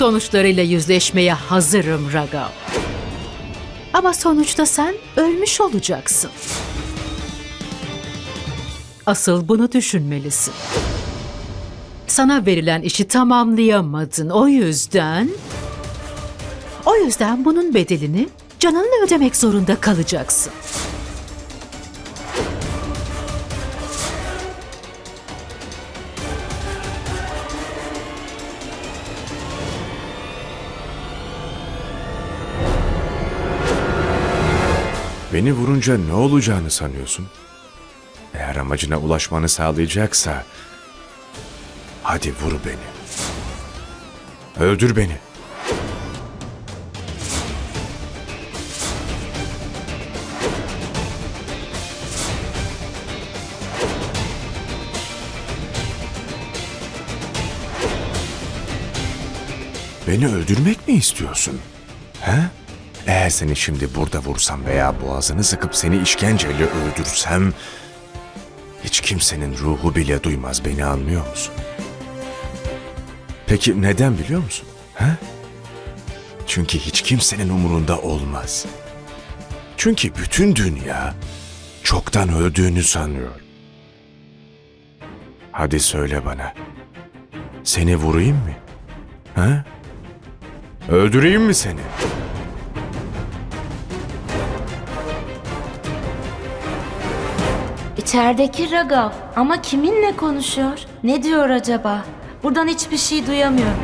Sonuçlarıyla yüzleşmeye hazırım Ragav. Ama sonuçta sen ölmüş olacaksın. Asıl bunu düşünmelisin. Sana verilen işi tamamlayamadın. O yüzden... O yüzden bunun bedelini canınla ödemek zorunda kalacaksın. Beni vurunca ne olacağını sanıyorsun? Eğer amacına ulaşmanı sağlayacaksa... Hadi vur beni. Öldür beni. Beni öldürmek mi istiyorsun? He? Seni şimdi burada vursam veya boğazını sıkıp seni işkenceyle öldürsem... Hiç kimsenin ruhu bile duymaz beni anlıyor musun? Peki neden biliyor musun? He? Çünkü hiç kimsenin umurunda olmaz. Çünkü bütün dünya çoktan öldüğünü sanıyor. Hadi söyle bana. Seni vurayım mı? Ha? Öldüreyim mi seni? İçerideki Ragav ama kiminle konuşuyor? Ne diyor acaba? Buradan hiçbir şey duyamıyorum.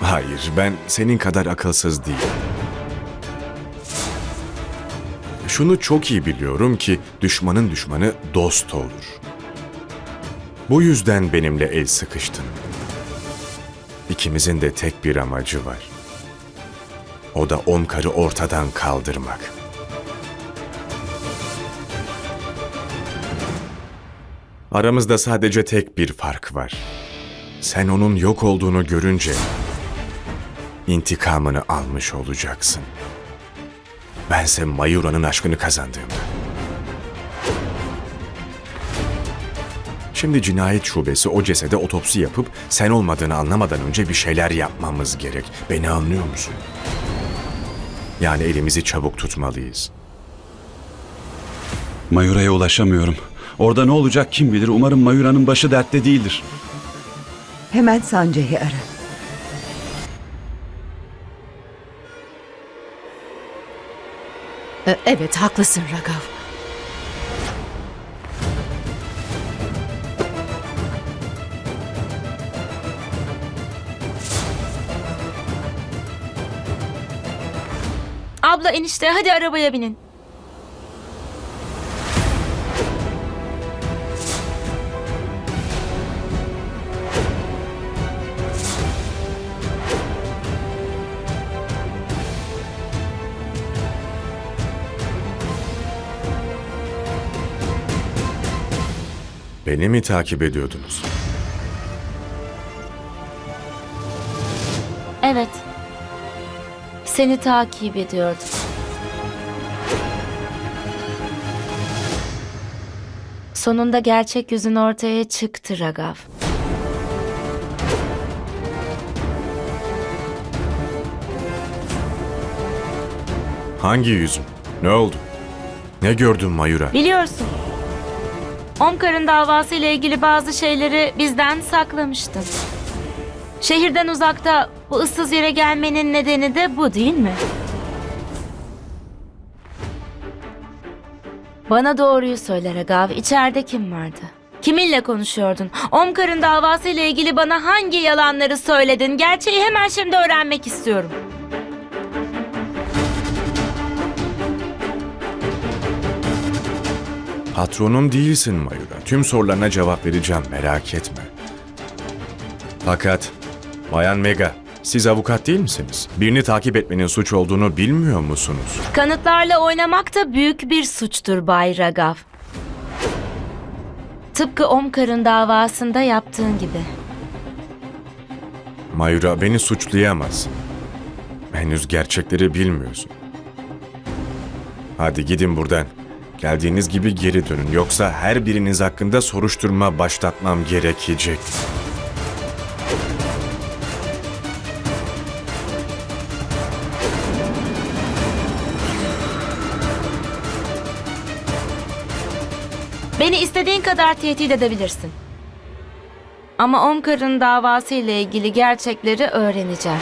Hayır, ben senin kadar akılsız değilim. Şunu çok iyi biliyorum ki düşmanın düşmanı dost olur. Bu yüzden benimle el sıkıştın. İkimizin de tek bir amacı var. O da Omkar'ı ortadan kaldırmak. Aramızda sadece tek bir fark var. Sen onun yok olduğunu görünce intikamını almış olacaksın. Bense Mayura'nın aşkını kazandığımda. Şimdi cinayet şubesi o cesede otopsi yapıp sen olmadığını anlamadan önce bir şeyler yapmamız gerek. Beni anlıyor musun? Yani elimizi çabuk tutmalıyız. Mayura'ya ulaşamıyorum. Orada ne olacak kim bilir. Umarım Mayura'nın başı dertte değildir. Hemen Sancay'ı ara. E, Evet, haklısın Ragav. Abla enişte hadi arabaya binin. Beni mi takip ediyordunuz? Seni takip ediyordum. Sonunda gerçek yüzün ortaya çıktı Ragav. Hangi yüzüm? Ne oldu? Ne gördün Mayura? Biliyorsun. Omkar'ın davası ile ilgili bazı şeyleri bizden saklamıştın. Şehirden uzakta bu ıssız yere gelmenin nedeni de bu değil mi? Bana doğruyu söyle Ragav. İçeride kim vardı? Kiminle konuşuyordun? Omkar'ın davası ile ilgili bana hangi yalanları söyledin? Gerçeği hemen şimdi öğrenmek istiyorum. Patronum değilsin Mayura. Tüm sorularına cevap vereceğim merak etme. Fakat Bayan Mega, siz avukat değil misiniz? Birini takip etmenin suç olduğunu bilmiyor musunuz? Kanıtlarla oynamak da büyük bir suçtur Bay Ragav. Tıpkı Omkar'ın davasında yaptığın gibi. Mayura beni suçlayamaz. Henüz gerçekleri bilmiyorsun. Hadi gidin buradan. Geldiğiniz gibi geri dönün yoksa her biriniz hakkında soruşturma başlatmam gerekecek. Beni istediğin kadar tehdit edebilirsin. Ama Omkar'ın davası ile ilgili gerçekleri öğreneceğim.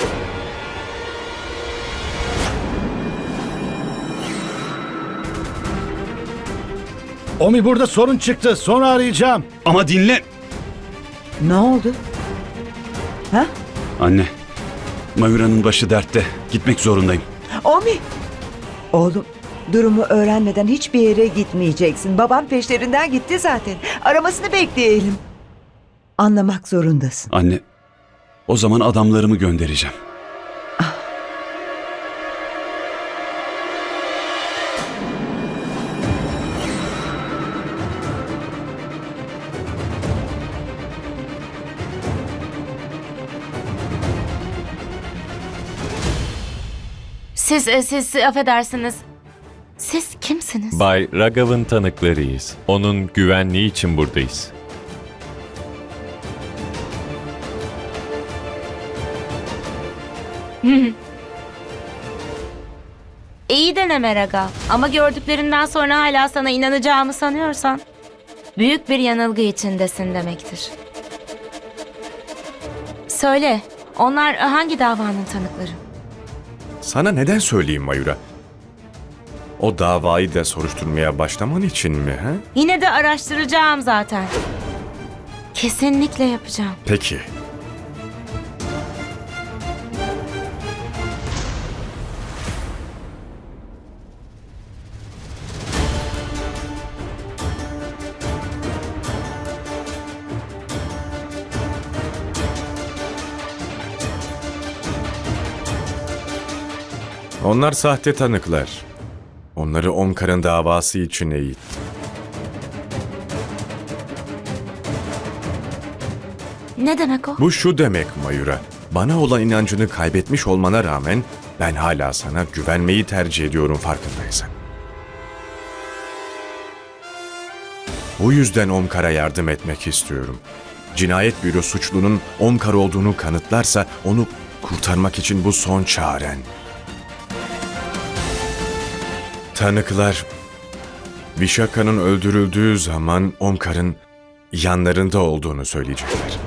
Omi burada sorun çıktı. Sonra arayacağım. Ama dinle. Ne oldu? Ha? Anne, Mayura'nın başı dertte. Gitmek zorundayım. Omi! Oğlum durumu öğrenmeden hiçbir yere gitmeyeceksin. Babam peşlerinden gitti zaten. Aramasını bekleyelim. Anlamak zorundasın. Anne, o zaman adamlarımı göndereceğim. Siz, e, siz affedersiniz. Siz kimsiniz? Bay Raghav'ın tanıklarıyız. Onun güvenliği için buradayız. İyi deneme Raga. Ama gördüklerinden sonra hala sana inanacağımı sanıyorsan büyük bir yanılgı içindesin demektir. Söyle, onlar hangi davanın tanıkları? Sana neden söyleyeyim Mayura? O davayı da soruşturmaya başlaman için mi? He? Yine de araştıracağım zaten. Kesinlikle yapacağım. Peki. Onlar sahte tanıklar. Onları Omkar'ın davası için eğittim. Ne demek o? Bu şu demek Mayura. Bana olan inancını kaybetmiş olmana rağmen ben hala sana güvenmeyi tercih ediyorum farkındaysan. Bu yüzden Omkar'a yardım etmek istiyorum. Cinayet büro suçlunun Omkar olduğunu kanıtlarsa onu kurtarmak için bu son çaren. Tanıklar Vişaka'nın öldürüldüğü zaman Omkar'ın yanlarında olduğunu söyleyecekler.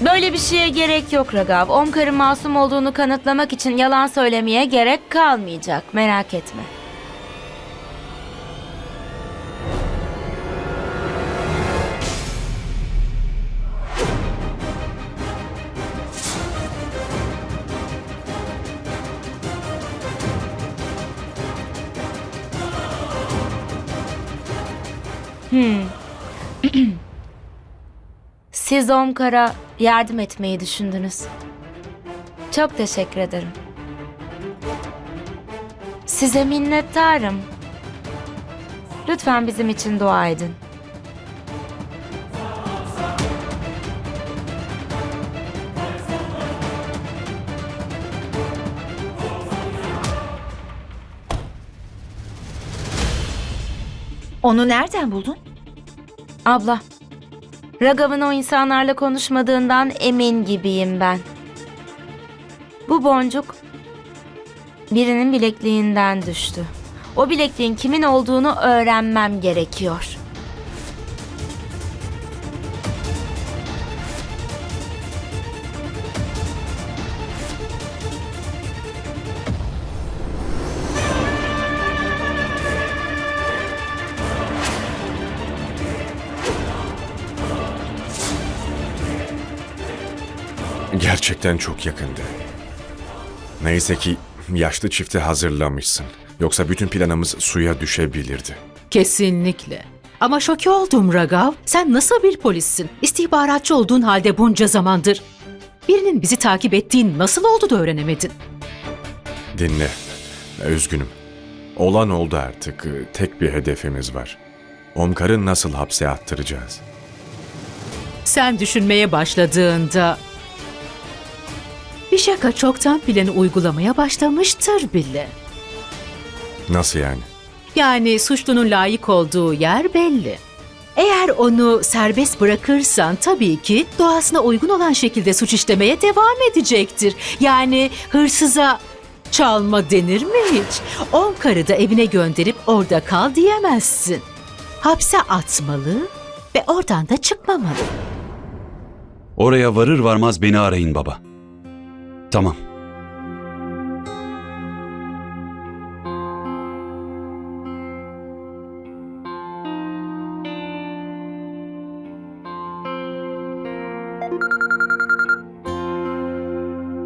Böyle bir şeye gerek yok Ragav. Omkar'ın masum olduğunu kanıtlamak için yalan söylemeye gerek kalmayacak. Merak etme. Hmm. Siz Omkar'a yardım etmeyi düşündünüz. Çok teşekkür ederim. Size minnettarım. Lütfen bizim için dua edin. Onu nereden buldun? Abla, Ragav'ın o insanlarla konuşmadığından emin gibiyim ben. Bu boncuk birinin bilekliğinden düştü. O bilekliğin kimin olduğunu öğrenmem gerekiyor. Gerçekten çok yakındı. Neyse ki yaşlı çifti hazırlamışsın. Yoksa bütün planımız suya düşebilirdi. Kesinlikle. Ama şoke oldum Ragav. Sen nasıl bir polissin? İstihbaratçı olduğun halde bunca zamandır. Birinin bizi takip ettiğin nasıl oldu da öğrenemedin? Dinle. Üzgünüm. Olan oldu artık. Tek bir hedefimiz var. Omkar'ı nasıl hapse attıracağız? Sen düşünmeye başladığında Bir şaka çoktan planı uygulamaya başlamıştır bile. Nasıl yani? Yani suçlunun layık olduğu yer belli. Eğer onu serbest bırakırsan tabii ki doğasına uygun olan şekilde suç işlemeye devam edecektir. Yani hırsıza çalma denir mi hiç? On karı da evine gönderip orada kal diyemezsin. Hapse atmalı ve oradan da çıkmamalı. Oraya varır varmaz beni arayın baba. Tamam.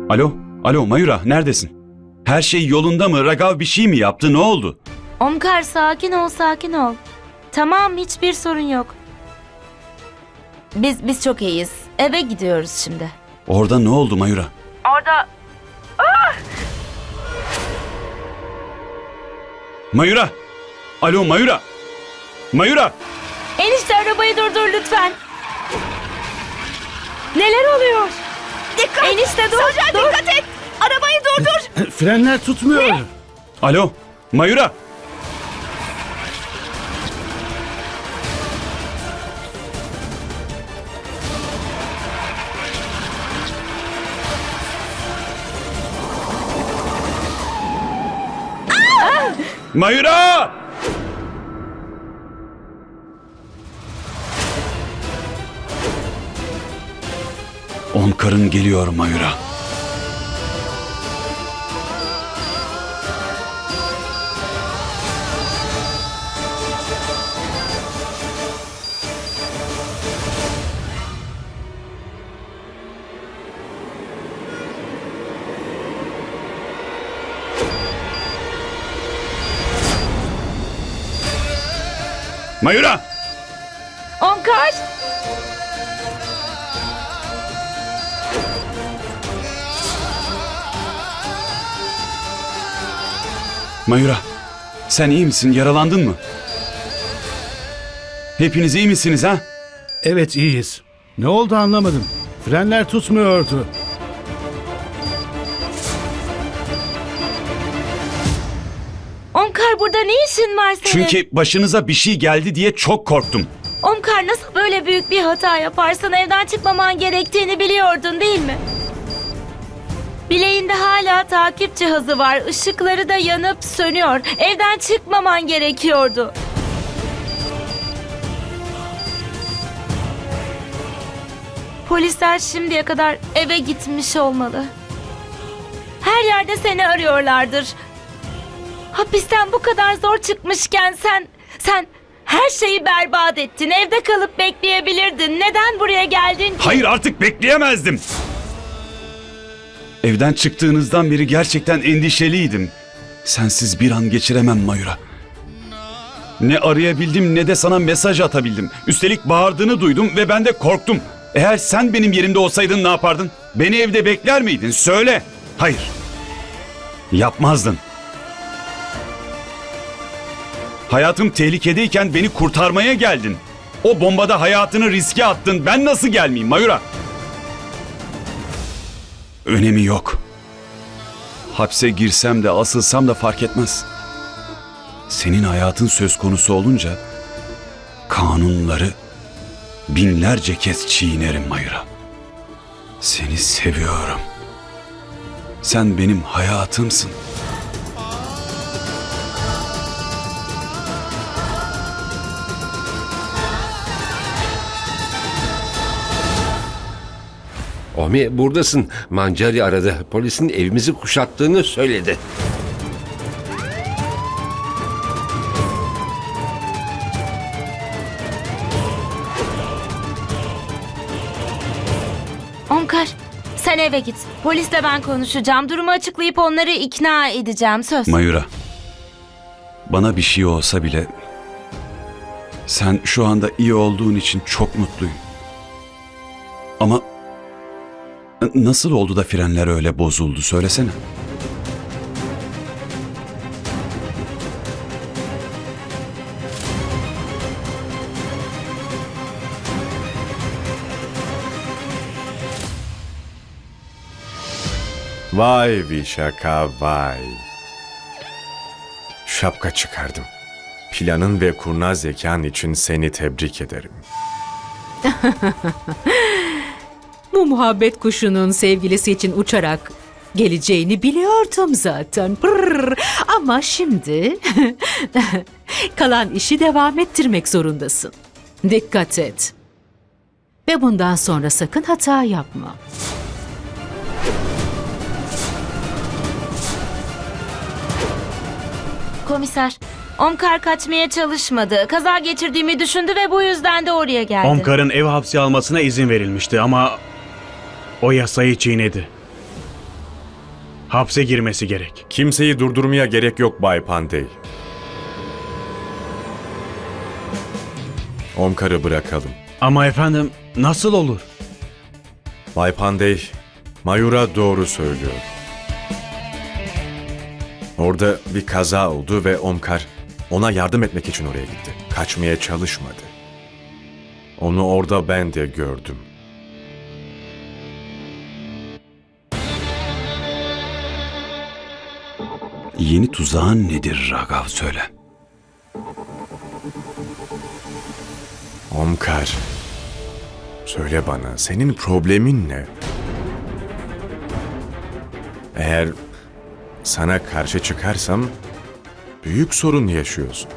Alo, alo Mayura neredesin? Her şey yolunda mı? Ragav bir şey mi yaptı? Ne oldu? Omkar sakin ol sakin ol. Tamam hiçbir sorun yok. Biz biz çok iyiyiz. Eve gidiyoruz şimdi. Orada ne oldu Mayura? Orada Mayura! Alo Mayura! Mayura! enişte arabayı durdur lütfen. Neler oluyor? Dikkat! Enişte dur. dur. dikkat et. Arabayı durdur. Frenler tutmuyor. Alo Mayura! Mayura! Omkar'ın geliyor Mayura. Mayura! Omkar. Mayura, sen iyi misin? Yaralandın mı? Hepiniz iyi misiniz ha? Evet iyiyiz. Ne oldu anlamadım. Frenler tutmuyordu. İşin var senin? Çünkü başınıza bir şey geldi diye çok korktum. Omkar nasıl böyle büyük bir hata yaparsın evden çıkmaman gerektiğini biliyordun değil mi? Bileğinde hala takip cihazı var. Işıkları da yanıp sönüyor. Evden çıkmaman gerekiyordu. Polisler şimdiye kadar eve gitmiş olmalı. Her yerde seni arıyorlardır. Hapisten bu kadar zor çıkmışken sen, sen her şeyi berbat ettin. Evde kalıp bekleyebilirdin. Neden buraya geldin ki? Hayır artık bekleyemezdim. Evden çıktığınızdan beri gerçekten endişeliydim. Sensiz bir an geçiremem Mayura. Ne arayabildim ne de sana mesaj atabildim. Üstelik bağırdığını duydum ve ben de korktum. Eğer sen benim yerimde olsaydın ne yapardın? Beni evde bekler miydin? Söyle. Hayır. Yapmazdın. Hayatım tehlikedeyken beni kurtarmaya geldin. O bombada hayatını riske attın. Ben nasıl gelmeyeyim Mayura? Önemi yok. Hapse girsem de asılsam da fark etmez. Senin hayatın söz konusu olunca kanunları binlerce kez çiğnerim Mayra. Seni seviyorum. Sen benim hayatımsın. Omi buradasın. Mancari aradı. Polisin evimizi kuşattığını söyledi. Omkar, sen eve git. Polisle ben konuşacağım. Durumu açıklayıp onları ikna edeceğim. Söz. Mayura. Bana bir şey olsa bile sen şu anda iyi olduğun için çok mutluyum. Ama nasıl oldu da frenler öyle bozuldu söylesene. Vay bir şaka vay. Şapka çıkardım. Planın ve kurnaz zekan için seni tebrik ederim. Bu muhabbet kuşunun sevgilisi için uçarak geleceğini biliyordum zaten. Pırr. Ama şimdi kalan işi devam ettirmek zorundasın. Dikkat et. Ve bundan sonra sakın hata yapma. Komiser, Omkar kaçmaya çalışmadı. Kaza geçirdiğimi düşündü ve bu yüzden de oraya geldi. Omkar'ın ev hapsi almasına izin verilmişti ama o yasayı çiğnedi. Hapse girmesi gerek. Kimseyi durdurmaya gerek yok Bay Pandey. Omkar'ı bırakalım. Ama efendim nasıl olur? Bay Pandey, Mayura doğru söylüyor. Orada bir kaza oldu ve Omkar ona yardım etmek için oraya gitti. Kaçmaya çalışmadı. Onu orada ben de gördüm. Yeni tuzağın nedir Ragav söyle. Omkar, söyle bana senin problemin ne? Eğer sana karşı çıkarsam büyük sorun yaşıyorsun.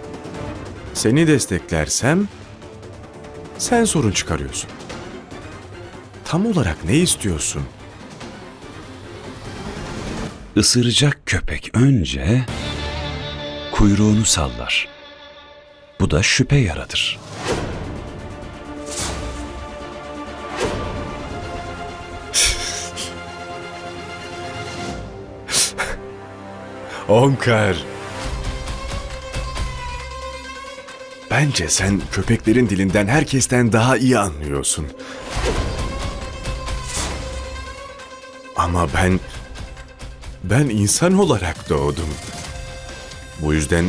Seni desteklersem sen sorun çıkarıyorsun. Tam olarak ne istiyorsun? Isıracak köpek önce kuyruğunu sallar. Bu da şüphe yaratır. Omkar. Bence sen köpeklerin dilinden herkesten daha iyi anlıyorsun. Ama ben ben insan olarak doğdum. Bu yüzden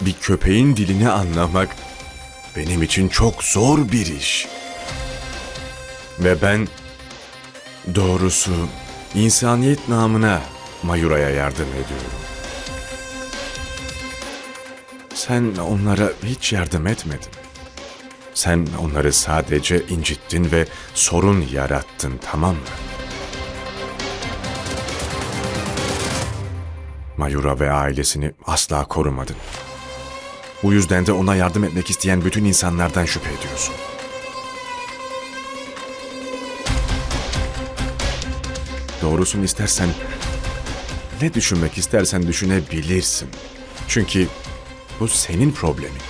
bir köpeğin dilini anlamak benim için çok zor bir iş. Ve ben doğrusu insaniyet namına Mayura'ya yardım ediyorum. Sen onlara hiç yardım etmedin. Sen onları sadece incittin ve sorun yarattın, tamam mı? Mayura ve ailesini asla korumadın. Bu yüzden de ona yardım etmek isteyen bütün insanlardan şüphe ediyorsun. Doğrusunu istersen ne düşünmek istersen düşünebilirsin. Çünkü bu senin problemin.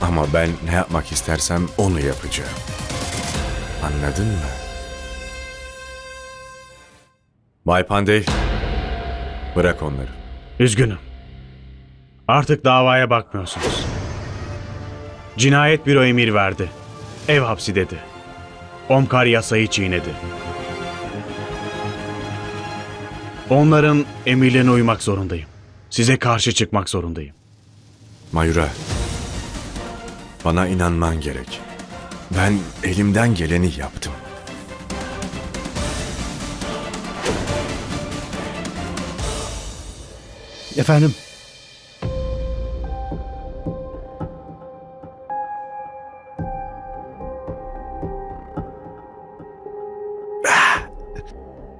Ama ben ne yapmak istersem onu yapacağım. Anladın mı? Bay Pandey, bırak onları. Üzgünüm. Artık davaya bakmıyorsunuz. Cinayet büro emir verdi. Ev hapsi dedi. Omkar yasayı çiğnedi. Onların emirlerine uymak zorundayım. Size karşı çıkmak zorundayım. Mayura, bana inanman gerek. Ben elimden geleni yaptım. Efendim?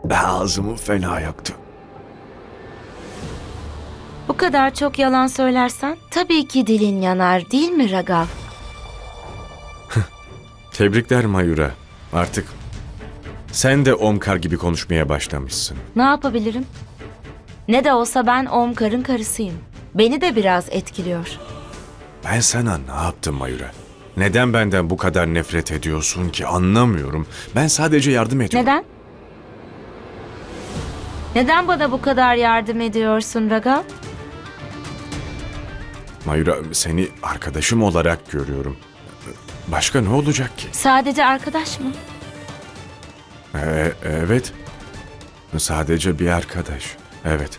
Ben ağzımı fena yaktım. Bu kadar çok yalan söylersen tabii ki dilin yanar değil mi Ragav? Tebrikler Mayura. Artık sen de Omkar gibi konuşmaya başlamışsın. Ne yapabilirim? Ne de olsa ben Omkar'ın karısıyım. Beni de biraz etkiliyor. Ben sana ne yaptım Mayura? Neden benden bu kadar nefret ediyorsun ki anlamıyorum. Ben sadece yardım ediyorum. Neden? Neden bana bu kadar yardım ediyorsun Ragav? Mayura seni arkadaşım olarak görüyorum. Başka ne olacak ki? Sadece arkadaş mı? Ee, evet. Sadece bir arkadaş. Evet.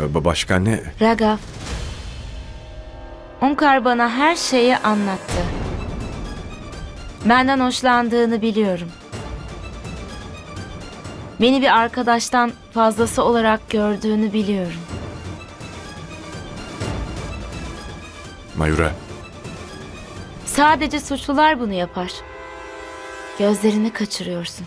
Ee, Başka ne? Ragav. Omkar bana her şeyi anlattı. Benden hoşlandığını biliyorum. Beni bir arkadaştan fazlası olarak gördüğünü biliyorum. Mayura, Sadece suçlular bunu yapar. Gözlerini kaçırıyorsun.